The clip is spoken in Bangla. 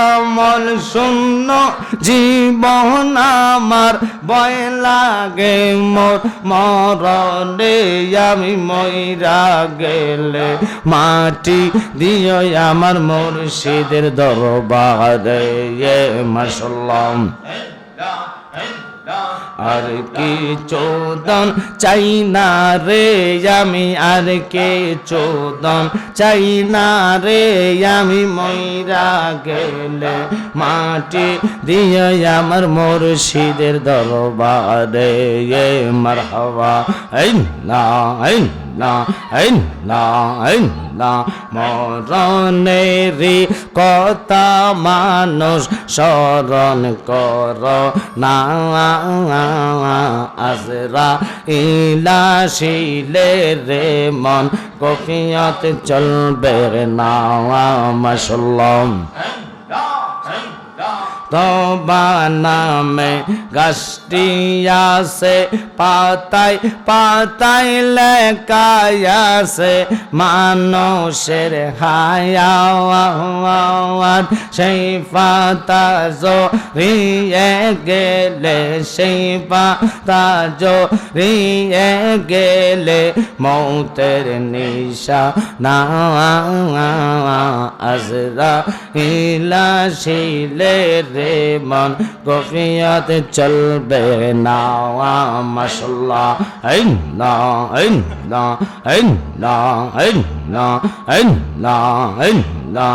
আমল শূন্য, জীবন আমার ভয় লাগে। মোর মরণে আমি ময়রা গেলে, মাটি দিও আমার মুর্শিদের দরবারে মাসলাম আর কে চোদন চাই না রে আমি, আর কে চোদন চাই না রে আমি? ময়রা গেলে মাটি দিয়ে আমার মুর্শিদের দরবারে মারহাবা। এই না। মরণেরই কথা মানুষ স্মরণ কর না। আজরা ইলাশিলে রে মন কফিয়ত চলবে না। মাসাল্লাম তবা নামে গাছটি আছে, পাতায় পাতায় লেখায়াছে মানুষের হায়াওয়াত সেই পাতা জড়িয়ে গেলে, সেই পাতা জড়িয়ে গেলে মৌতের নিশা না আজরা ইলা শিলে রে মন, গফিয়ত চলবে না মাসাল্লাহ আইন না আইন না আইন না আইন না আইন না আইন না